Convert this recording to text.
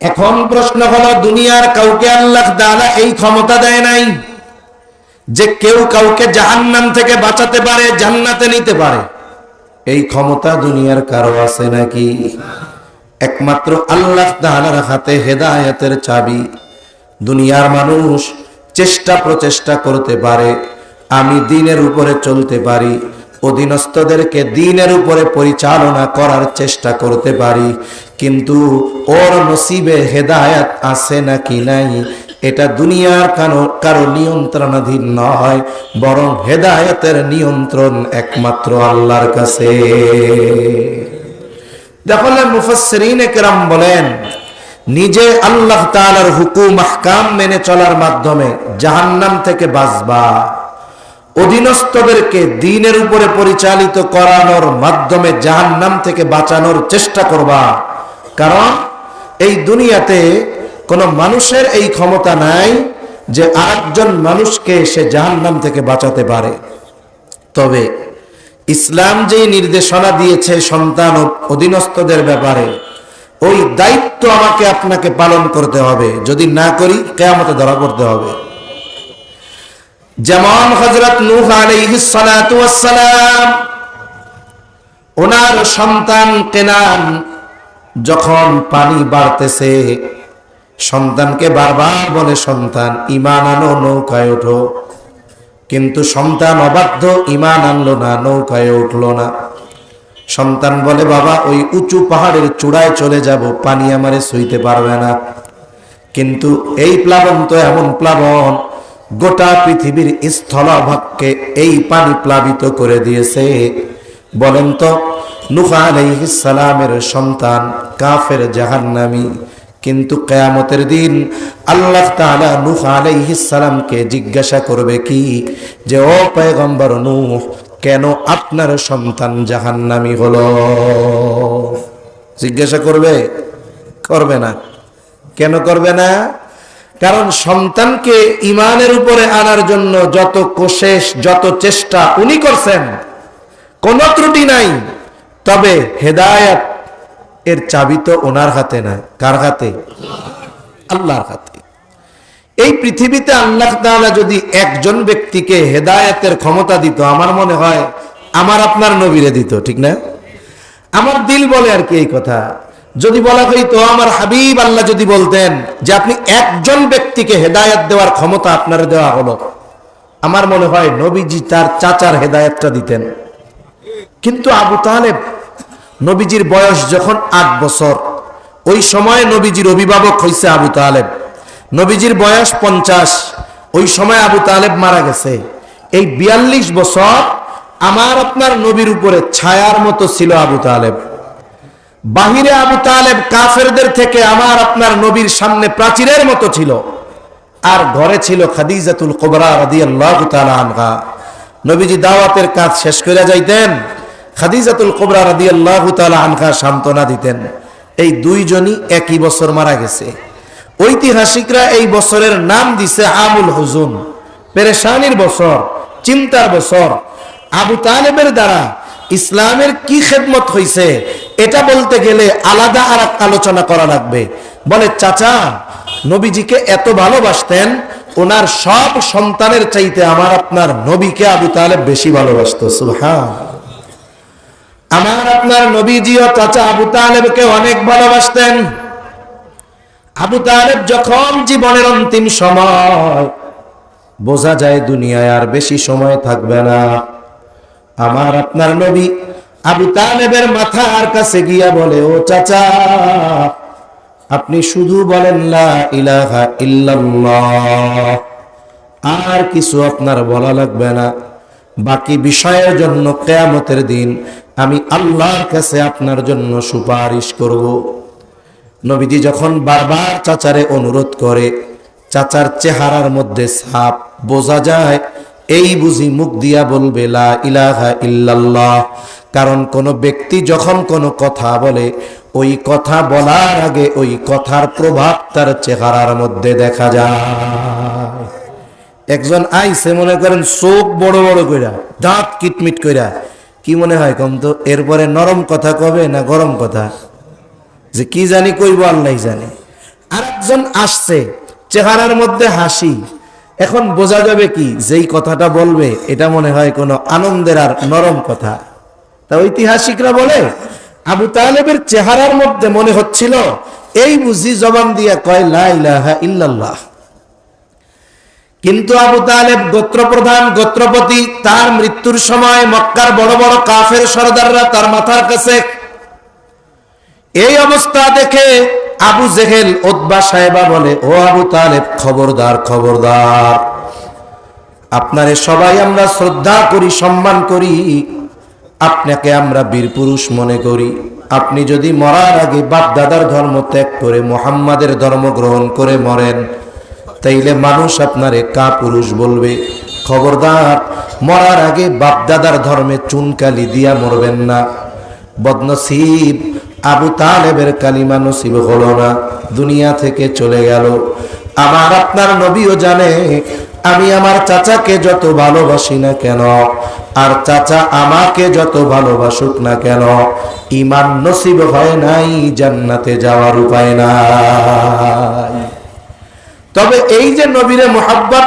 এখন প্রশ্ন হলো, দুনিয়ার কাউকে আল্লাহ তাআলা এই ক্ষমতা দেয় নাই যে কেউ কাউকে জাহান্নাম থেকে বাঁচাতে পারে, জান্নাতে নিতে পারে? এই ক্ষমতা দুনিয়ার কারও আছে নাকি? একমাত্র আল্লাহ তাআলার হাতে হেদায়েতের চাবি। দুনিয়ার মানুষ চেষ্টা প্রচেষ্টা করতে পারে, আমি দিনের উপরে চলতে পারি, অধীনস্থদেরকে দিনের উপরে পরিচালনা করার চেষ্টা করতে পারি। কিন্তু ওর নসিবে হেদায়াত আছে নাকি নাই, এটা দুনিয়ার কারও নিয়ন্ত্রণাধীন নয়, বরং হেদায়তের নিয়ন্ত্রণ একমাত্র আল্লাহর কাছে। দেখলেন মুফাসসিরিন একরাম বলেন, নিজে আল্লাহ তাআলার হুকুম, আহকাম মেনে চলার মাধ্যমে জাহান্নাম থেকে বাঁচবা। অধীনস্থদেরকে দিনের উপরে পরিচালিত করানোর মাধ্যমে জাহান্নাম থেকে বাঁচানোর চেষ্টা করবা। কারণ এই দুনিয়াতে কোনো মানুষের এই ক্ষমতা নাই যে আরেকজন মানুষকে সে জাহান্নাম থেকে বাঁচাতে পারে। তবে ইসলাম যে নির্দেশনা দিয়েছে সন্তান অধীনস্থদের ব্যাপারে, ওই দায়িত্ব আমাকে আপনাকে পালন করতে হবে। যদি না করি, কেয়ামতে ধরা পড়তে হবে। যেমন হজরত নূহ ওনার সন্তান কেনান যখন পানি বাড়তেছে, সন্তানকে বারবার বলে, সন্তান ইমান আনো, নৌকায় ওঠো। কিন্তু সন্তান অবাধ্য ইমান আনলো না, নৌকায় উঠল না। সন্তান বলে, বাবা, ওই উঁচু পাহাড়ের চূড়ায় চলে যাব, পানি আমারে সইতে পারবে না। কিন্তু এই প্লাবন তো এমন প্লাবন, গোটা পৃথিবীর স্থলভাগকে এই পানি প্লাবিত করে দিয়েছে। বলেন তো আলাইহিস সালামের সন্তান, কাফের জাহান্নামী। কিন্তু কেয়ামতের দিন আল্লাহ তাআলা নূহ সালামকে জিজ্ঞাসা করবে কি? যে, ও পয়গম্বর নূহ, কেন আপনার সন্তান জাহান্নামী হলো? জিজ্ঞাসা করবে? করবে না। কেন করবে না? কারণ সন্তানকে ইমানের উপরে আনার জন্য যত কোশেষ যত চেষ্টা উনি করছেন, কোনো ত্রুটি নাই। তবে হেদায়াত এর চাবি তো ওনার হাতে না কার হাতে? আল্লাহর হাতে। এই পৃথিবীতে আল্লাহ তাআলা যদি একজন ব্যক্তিকে হেদায়েতের ক্ষমতা দিত, আমার মনে হয় আমার আপনার নবীরে দিত, ঠিক না? আমার দিল বলে আর কি এই কথা? যদি বলা হইতো আমার হাবিব আল্লাহ যদি বলতেন যে আপনি একজন ব্যক্তিকে হেদায়েত দেওয়ার ক্ষমতা আপনার দেওয়া হলো, আমার মনে হয় নবীজি তার চাচার হেদায়েতটা দিতেন। কিন্তু আবু তালেব নবীজির বয়স যখন আট বছর, ওই সময় নবীজির অভিভাবক হয়েছে আবু তালেব। নবীজির বয়স পঞ্চাশ, ওই সময় আবু তালেব মারা গেছে। এই বিয়াল্লিশ বছর আমার আপনার নবীর উপরে ছায়ার মতো ছিল আবু তালেব। বাহিরে আবু তালেব কাফেরদের থেকে আমার আপনার নবীর সামনে প্রাচীরের মতো ছিল। আর ঘরে ছিল খাদিজাতুল কোবরা রাদিয়াল্লাহু তাআলা আনহা। নবীজি দাওয়াতের কাজ শেষ করে যাইতেন। খাদিজাতুল কোবরা রাদিয়াল্লাহু তাআলা আনহা সান্ত্বনা দিতেন, এই দুইজনই একই বছর মারা গেছে। ঐতিহাসিকরা এই বছরের নাম দিছে আমুল হুজুন। পেরেশানির বছর, চিন্তার বছর। আবু তালেবের দ্বারা ইসলামের কি খেদমত হইছে, এটা বলতে গেলে আলাদা আর আলোচনা করা লাগবে। বলে, চাচা, নবীজিকে এত ভালোবাসতেন, ওনার সব সন্তানের চাইতে আমার আপনার নবীকে আবু তালেব বেশি ভালোবাসতো। সুহান আমার আপনার নবীজিও চাচা আবু তালেবকে অনেক ভালোবাসতেন। আবু তালেব যখন জীবনের অন্তিম সময়, বোঝা যায় দুনিয়ায় আর বেশি সময় থাকবে না। আমার আপনার নবী আবু তালেবের মাথার কাছে গিয়া বলে, ও চাচা, আপনি শুধু বলেন লা ইলাহা ইল্লাল্লাহ, আর কিছু আপনার বলা লাগবে না। বাকি বিষয়ের জন্য কেয়ামতের দিন আমি আল্লাহর কাছে আপনার জন্য সুপারিশ করব। নবীজি যখন বারবার চাচারে অনুরোধ করে, চাচার চেহারার মধ্যে সাপ বোঝা যায়, এই বুঝি মুখ দিয়া বলবে, লা ইলাহা ইল্লাল্লাহ। কারণ কোন ব্যক্তি যখন কোনো কথা বলে, ওই কথা বলার আগে ওই কথার প্রভাব তার চেহারার মধ্যে দেখা যায়। একজন আইসে মনে করেন চোখ বড় বড় কইরা, দাঁত কিটমিট কইরা, কি মনে হয় কম তো, এরপরে নরম কথা কবে না গরম কথা? যে কি জানি কইব আল্লাহ জানে। আরেকজন আসছে, চেহারার মধ্যে হাসি। এখন বোঝা যাবে কি, যেই কথাটা বলবে, এটা মনে হয় কোনো আনন্দের আর নরম কথা। তা ঐতিহাসিকরা বলে, আবু তালেবের চেহারার মধ্যে মনে হচ্ছিল, এই বুঝি জবান দিয়া কয়, লা ইলাহা ইল্লাল্লাহ। কিন্তু আবু তালেব গোত্রপ্রধান, গোত্রপতি, তার মৃত্যুর সময় মক্কার বড় বড় কাফের সর্দাররা তার মাথার কাছে এই অবস্থা দেখে আবু জেহেল ওদবা সাহেবা বলে, ও আবু তালেব, খবরদার খবরদার। আপনারে সবাই আমরা শ্রদ্ধা করি, সম্মান করি। আপনাকে আমরা বীর পুরুষ মনে করি। আপনি যদি মরার আগে বাপ দাদার ধর্ম ত্যাগ করে, মোহাম্মদের ধর্ম গ্রহণ করে মরেন তাইলে মানুষ আপনারে কা পুরুষ বলবে। খবরদার, মরার আগে বাপদাদার ধর্মে চুনকালি দিয়া মরবেন না। বদনসিব, আবু তালেবের কালিমা নসিব হলো না। দুনিয়া থেকে চলে গেল। আমার আপনার নবীও জানে, আমি আমার চাচাকে যত ভালোবাসি না কেন, আর চাচা আমাকে যত ভালোবাসুক না কেন, ইমান নসিব হয় নাই, জান্নাতে যাওয়ার উপায় নাই। তবে এই যে নবীরে মোহাব্বত